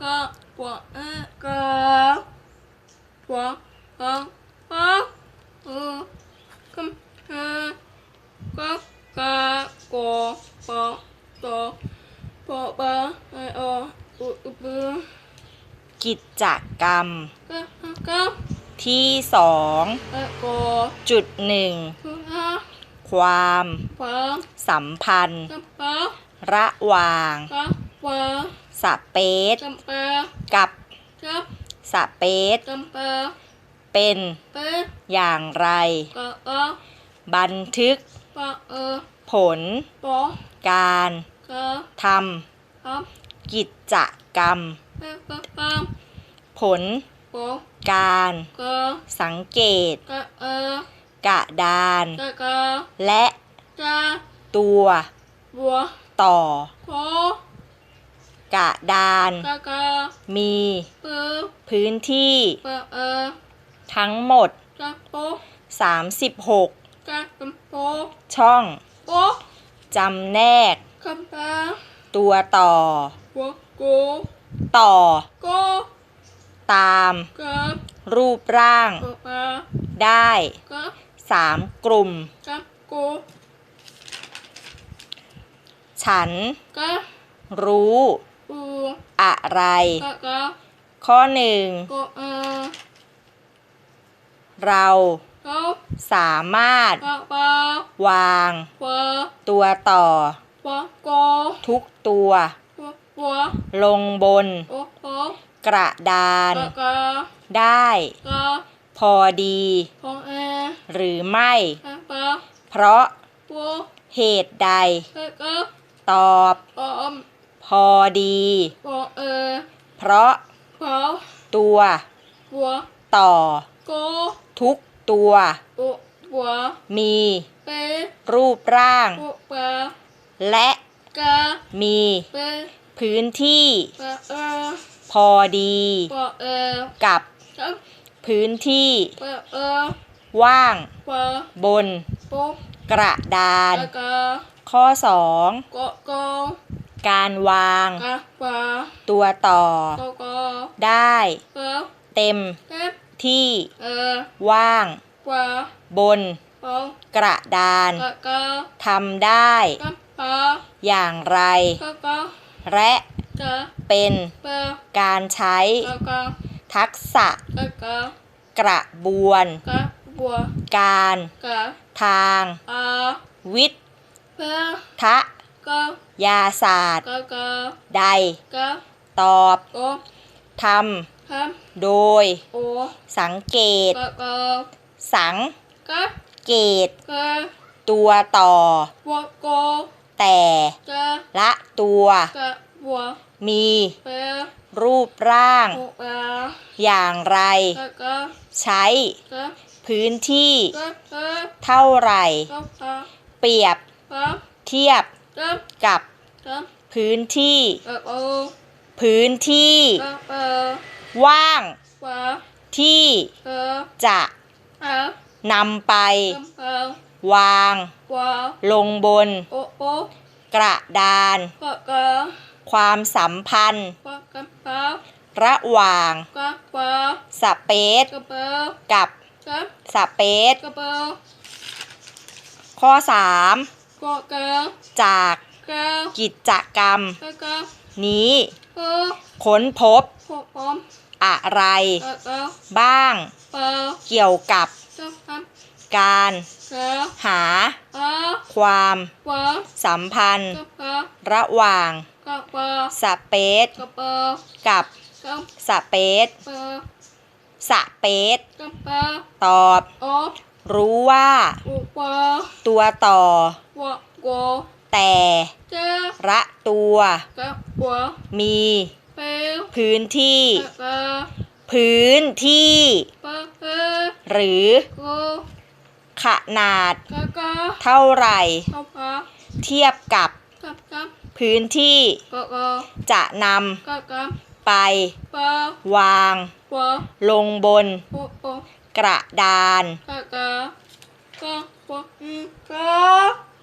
ก็ปวเออก็ปวก็ก็เออก็เออก็กะกอปอตอปอปะไอออุอุกิจกรรม ก็ก็ที่สองเออก็จุดหนึ่งคือฮะความสัมพันธ์ ระหว่าง ก็ปะสเปซก็ปะกับก็สเปซก็ปะเป็นเปะอย่างไรก็ก็บันทึกปะเออผลปอการก็ทครับำกิจกรรม เปะก็ก็ผลปอการก็สังเกตก็เออกระดานก็ก็และจะตัวบัวต่อ ขอ กระดานก็ก็มีเปะพื้นที่เปะเออทั้งหมดก็ปอ36ก็กัปอช่องปอจำแนกกัปะตัวต่อบัวกูต่อก็ตามก็รูปร่างปะปะได้ก็3กลุ่มก็กูฉันก็รู้ อูอะไรก็ก็ข้อหนึ่งก็เออเราก็สามารถก็ปะวางปะตัวต่อปะก็ทุกตัวปะปะลงบนโอ้โหกระดานก็ก็ได้ก็พอดี พองเอหรือไม่ก็ปะเพราะปัวเหตุใดก็ก็ตอบปอม พอดี ปอเอเพราะปอตัวปัวต่อ โกทุกตัวโอปัวมีเปรูปร่างโอปะและกะมีเปพื้นที่ปะเอพอดี ปอเอกับกับพื้นที่ปะเอว่างปะบนปอกระดานกะกะข้อกะกะ2 การวาง กะปะตัวต่อ กะกะได้ปะเต็ม เก็บที่เออว่าง ปะบน ปอกกระดานกะกะทำได้ กะปะอย่างไร กะกะและกะเป็นปะการใช้กะกะทักษะกะกะกระบวน กะบัวการกะทางอาวิทปะทะ กะยาศาสตร์กะกะใดกะตอบโอททำโดยำโอสังเกตกะกะสังกะเกตกะตัวต่อบัวโกแต่กะละตัวกะบัวมีเปะรูปร่าง โอปะอย่างไรกะกะใช้กะพื้นที่กะกะเท่าไหร่กะกะเปรียบกะเทียบ กะกับกะพื้นที่กะโอพื้นที่กะเปะว่างปะที่กะจะอะนำไปกะเปะวางวะลงบนโอโอกระดานกะกะความสัมพันธ์กะกะปะระหว่างกะปะสเปซกะเปะกับกะสเปซกะเปะข้อกะกะ3 จากกะกิจกรรมกะกะนี้เปะค้นพบพอพร้อมอะไรกะกะบ้างเปะเกี่ยวกับกะกะการกะหาอะความวะสัมพันธ์กะกะระหว่างกะปะสเปซกะเปะกับกะสเปซเปะสเปซกะปะตอบโอ รู้ว่าตัวต่อ แต่เจ้ละตัว มี พื้นที่ พื้นที่ หรือ ขนาด เท่าไหร่ เทียบกับ พื้นที่ จะนำไป วาง ลงบน กระดาน กระกะกะปะอืมกะ